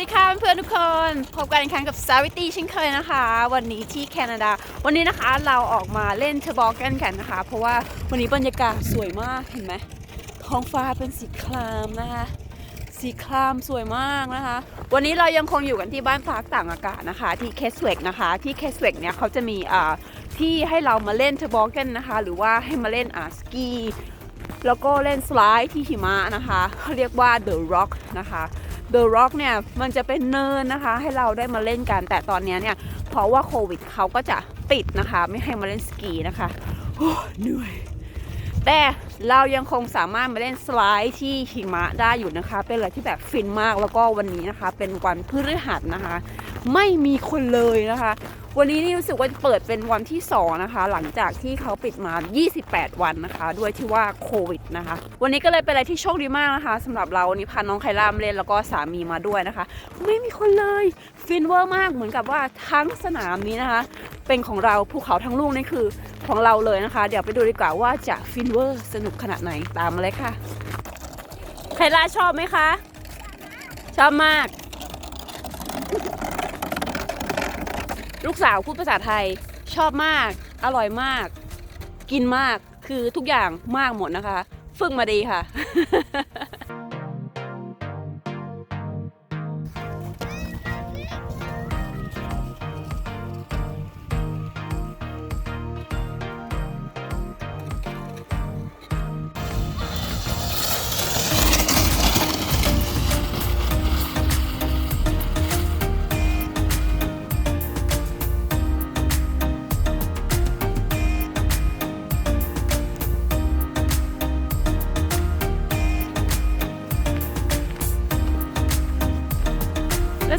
ดีค่ะเพื่อนทุกคนพบกันอีกครั้งกับสาวิตี้เช่นเคยนะคะ วันนี้ที่แคนาดา วันนี้นะคะเราออกมาเล่นเทอร์บอลกันกันนะคะ เพราะว่าวันนี้บรรยากาศสวยมากเห็นไหมท้องฟ้าเป็นสีครามนะคะสีครามสวยมากนะคะ วันนี้เรายังคงอยู่กันที่บ้านพักต่างอากาศนะคะ ที่เคสเวกนะคะ ที่เคสเวกเนี่ยเขาจะมีอ่าที่ให้เรามาเล่นเทอร์บอลกันนะคะ หรือว่าให้มาเล่นอ่าสกีแล้วก็เล่นสไลด์ที่หิมะนะคะเขาเรียกว่า The Rock นะคะ The Rock เนี่ยมันจะเป็นเนินนะคะ ให้เราได้มาเล่นกัน แต่ตอนนี้เนี่ยเพราะว่าโควิดเขาก็จะปิดนะคะ ไม่ให้มาเล่นสกีนะคะโอ้เหนื่อยแต่เรายังคงสามารถมาเล่นสไลด์ที่หิมะได้อยู่นะคะ เป็นอะไรที่แบบฟินมากแล้วก็วันนี้นะคะ เป็นวันพฤหัสนะคะ ไม่มีคนเลยนะคะ วันนี้นี่รู้สึกว่าเปิดเป็นวันที่ 2 นะคะ หลังจากที่เขาปิดมา 28 วันนะคะ ด้วยที่ว่าโควิดนะคะ วันนี้ก็เลยเป็นอะไรที่โชคดีมากนะคะสำหรับเราวันนี้พาน้องไคล่ามเล่นแล้วก็สามีมาด้วยนะคะ ไม่มีคนเลยฟินเวอร์มากเหมือนกับว่าทั้งสนามนี้นะคะ เป็นของเราภูเขาทั้งลูกนี่คือของเราเลยนะคะ เดี๋ยวไปดูดีกว่าว่าจะฟินเวอร์สนุกขนาดไหนตามมาเลยค่ะไคล่าชอบไหมคะ ชอบมาก ลูกสาวพูดภาษาไทยชอบมาก อร่อยมาก กินมากคือทุกอย่างมากหมดนะคะ ฝึกมาดีค่ะ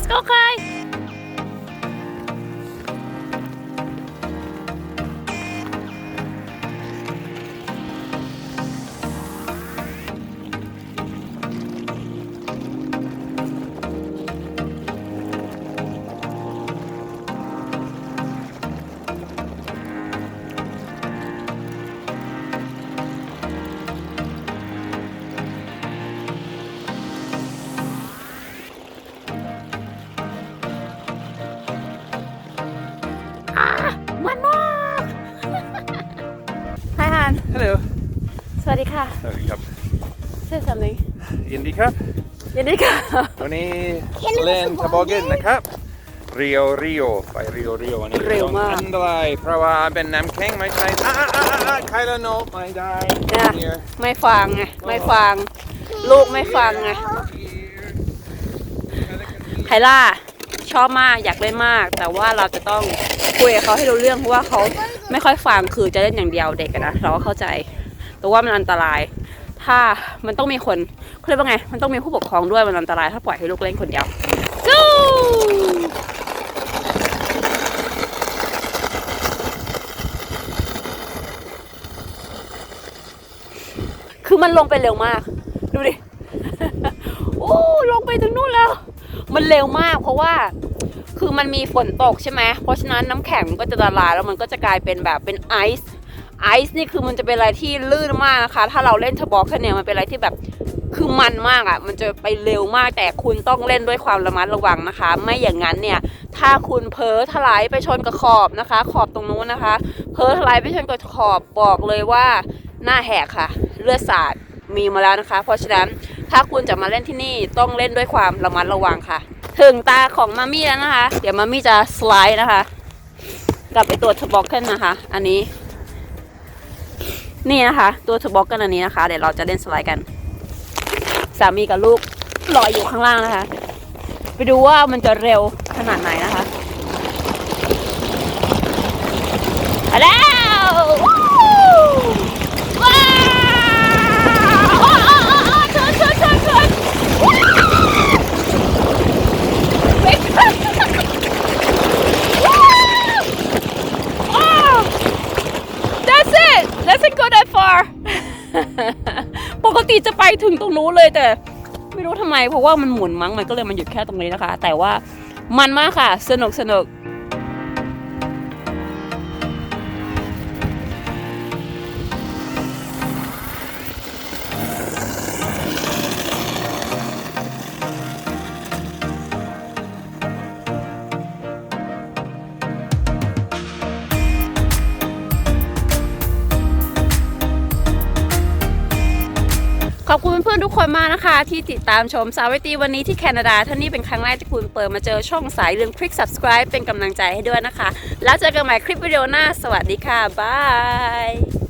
Let's go ดีค่ะ สวัสดีครับ Say something ยินดีครับ ยินดีค่ะ วันนี้เล่นทบอกินนะครับเรียวเรียวไปเรียวเรียววันนี้เร็วมากต้องอันตรายเพราะว่าเป็นน้ำแข็งไม่ใช่อ่าอ่าอ่าอ่าใครละโนไม่ได้เนี่ย Here ไม่ฟังไงไม่ฟัง ลูกไม่ฟังไงไคล่าชอบมากอยากเล่นมาก แต่ว่าเราจะต้องคุยกับเขาให้รู้เรื่องเพราะว่าเขาไม่ค่อยฟังคือจะเล่นอย่างเดียวเด็กอะนะเราก็เข้าใจ แต่ว่ามันอันตราย ถ้ามันต้องมีคนเขาเรียกว่าไง มันต้องมีผู้ปกครองด้วยมันอันตรายถ้าปล่อยให้ลูกเล่นคนเดียว go คือมันลงไปเร็วมาก ดูดิ โอ้ลงไปถึงนู่นแล้ว มันเร็วมากเพราะว่าคือมันมีฝนตกใช่ไหม เพราะฉะนั้นน้ำแข็งมันก็จะละลายแล้วมันก็จะกลายเป็นแบบเป็นไอซ์ ไอซ์นี่คือมันจะเป็นอะไรที่ลื่นมากนะคะ ถ้าเราเล่นเทบอลแค่เนี่ยมันเป็นอะไรที่แบบคือมันมากอะ่ะ มันจะไปเร็วมากแต่คุณต้องเล่นด้วยความระมัดระวังนะคะ ไม่อย่างนั้นเนี่ย ถ้าคุณเพ้อถลายไปชนกับขอบนะคะ ขอบตรงนู้นนะคะ เพ้อถลายไปชนกับขอบบอกเลยว่าหน้าแหกค่ะ เลือดสาดมีมาแล้วนะคะ เพราะฉะนั้นถ้าคุณจะมาเล่นที่นี่ต้องเล่นด้วยความระมัดระวังค่ะ ถึงตาของมามี่แล้วนะคะ เดี๋ยวมามี่จะสไลด์นะคะ กับไอตัวทบล็อกเกนนะคะ อันนี้ นี่นะคะ ตัวทบล็อกกันอันนี้นะคะ เดี๋ยวเราจะเล่นสไลด์กัน สามีกับลูกลอยอยู่ข้างล่างนะคะ ไปดูว่ามันจะเร็วขนาดไหนนะคะมาแล้ววู้ว้าวโอ้โอ้โอ้โอ้ชนชนชนชนว้าวว้าวโอ้ That's it Let's go that far ปกติจะไป ถึงตรงนู้นเลยแต่ไม่รู้ทำไม เพราะว่ามันหมุนมั้งมันก็เลยมันหยุดแค่ตรงนี้นะคะ แต่ว่ามันมากค่ะ สนุกสนุก ขอบคุณเพื่อนๆทุกคนมากนะคะ ที่ติดตามชมสาวิตีวันนี้ที่แคนาดาท่านนี้เป็นครั้งแรกที่คุณเปิดมาเจอช่องสายเรื่องคลิก subscribe เป็นกำลังใจให้ด้วยนะคะ แล้วเจอกันใหม่คลิปวิดีโอหน้า สวัสดีค่ะบาย